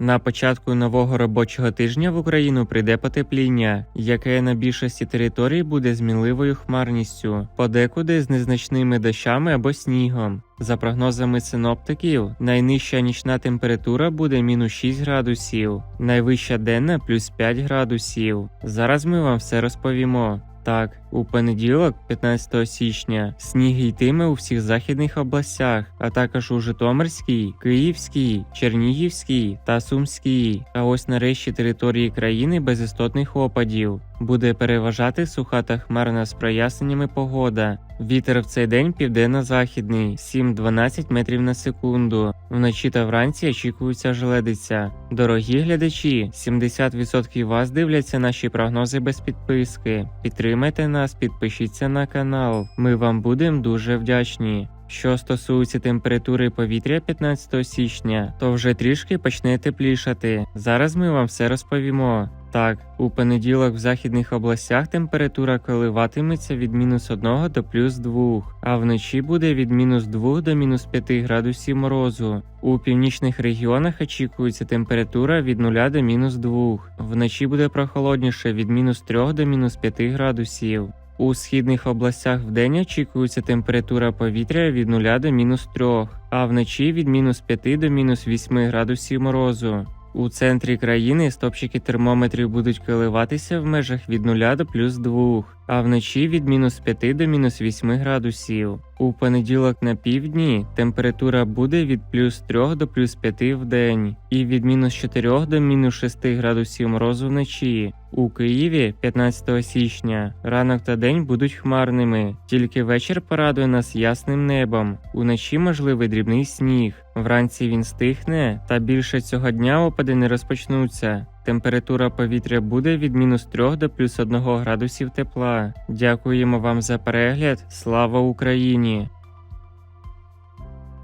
На початку нового робочого тижня в Україну прийде потепління, яке на більшості територій буде з мінливою хмарністю, подекуди з незначними дощами або снігом. За прогнозами синоптиків, найнижча нічна температура буде мінус 6 градусів, найвища денна плюс 5 градусів. Зараз ми вам все розповімо. Так, у понеділок, 15 січня, сніг йтиме у всіх західних областях, а також у Житомирській, Київській, Чернігівській та Сумській. А ось нарешті території країни без істотних опадів. Буде переважати суха та хмарна з проясненнями погода. Вітер в цей день південно-західний 7-12 метрів на секунду. Вночі та вранці очікується желедиця. Дорогі глядачі, 70% вас дивляться наші прогнози без підписки. Підтримайте нас, підпишіться на канал. Ми вам будемо дуже вдячні. Що стосується температури повітря 15 січня, то вже трішки почне теплішати. Зараз ми вам все розповімо. Так, у понеділок в західних областях температура коливатиметься від мінус 1 до плюс 2, а вночі буде від мінус 2 до мінус 5 градусів морозу. У північних регіонах очікується температура від 0 до мінус 2. Вночі буде прохолодніше від мінус 3 до мінус 5 градусів. У східних областях вдень очікується температура повітря від 0 до мінус 3, а вночі від мінус 5 до мінус 8 градусів морозу. У центрі країни стопчики термометрів будуть коливатися в межах від 0 до плюс 2, а вночі від мінус 5 до мінус 8 градусів. У понеділок на півдні температура буде від плюс 3 до плюс 5 в день і від мінус 4 до мінус 6 градусів морозу вночі. У Києві 15 січня ранок та день будуть хмарними, тільки вечір порадує нас ясним небом. Уночі можливий дрібний сніг. Вранці він стихне, та більше цього дня опади не розпочнуться. Температура повітря буде від мінус 3 до плюс 1 градусів тепла. Дякуємо вам за перегляд. Слава Україні!